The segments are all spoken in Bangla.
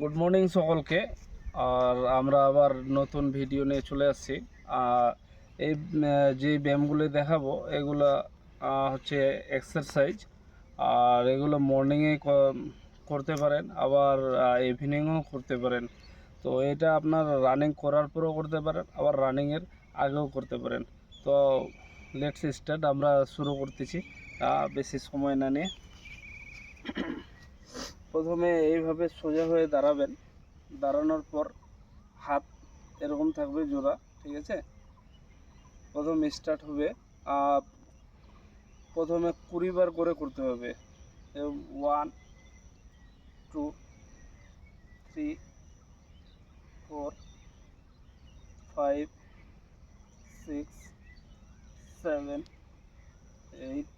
গুড মর্নিং সকলকে। আর আমরা আবার নতুন ভিডিও নিয়ে চলে আসছি। আর এই যে ব্যায়ামগুলো দেখাবো, এগুলো হচ্ছে এক্সারসাইজ আর এগুলো মর্নিংয়ে করতে পারেন, আবার ইভিনিংও করতে পারেন। তো এটা আপনার রানিং করার পরেও করতে পারেন, আবার রানিংয়ের আগেও করতে পারেন। তো লেটস স্টার্ট আমরা শুরু করতেছি। বেশি সময় না নিয়ে। প্রথমে এইভাবে সোজা হয়ে দাঁড়াবেন। দাঁড়ানোর পর হাত এরকম থাকবে জোড়া, ঠিক আছে? প্রথম স্টার্ট হবে। প্রথমে কুড়ি বার করে করতে হবে। One two three four five six seven eight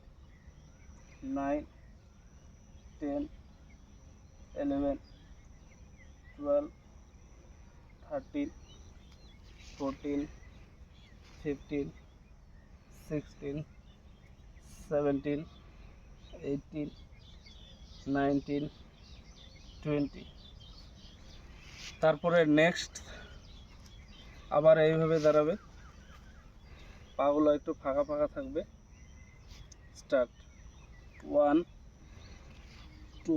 nine ten eleven, twelve, thirteen, fourteen, fifteen, sixteen, seventeen, eighteen, nineteen, twenty. তারপরে নেক্সট আবার এইভাবে দাঁড়াবে পাগুলো একটু ফাঁকা ফাঁকা থাকবে start one two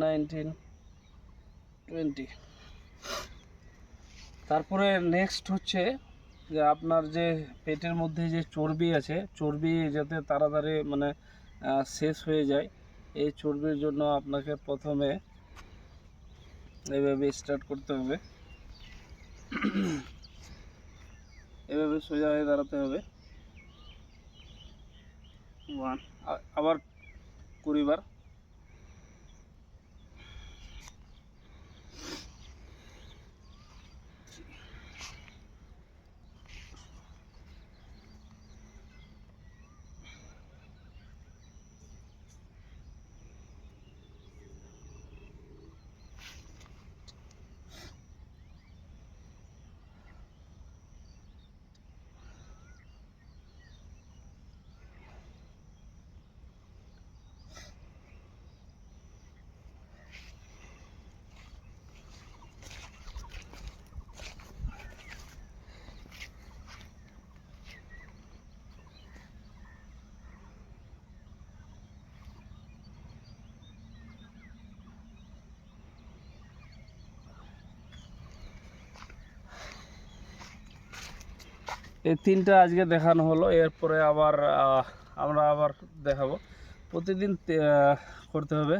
Nineteen twenty তারপরে নেক্সট হচ্ছে যে আপনার যে পেটের মধ্যে যে চর্বি আছে, চর্বি যাতে তাড়াতাড়ি মানে শেষ হয়ে যায়, এই চর্বির জন্য আপনাকে প্রথমে এভাবে স্টার্ট করতে হবে। এভাবে সোজা হয়ে দাঁড়াতে হবে। ওয়ান আবার কুড়ি বার এই তিনটা আজকে দেখানো হলো, এরপরে আবার আমরা আবার দেখাবো। প্রতিদিন করতে হবে।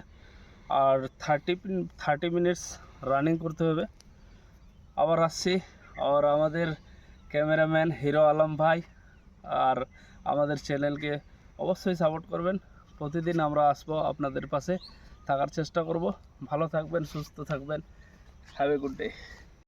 আর থার্টি থার্টি মিনিটস রানিং করতে হবে। আবার আসছি। আর আমাদের ক্যামেরাম্যান হিরো আলম ভাই আর আমাদের চ্যানেলকে অবশ্যই সাপোর্ট করবেন। প্রতিদিন আমরা আসব আপনাদের পাশে, থাকার চেষ্টা করব। ভালো থাকবেন, সুস্থ থাকবেন। Have a good day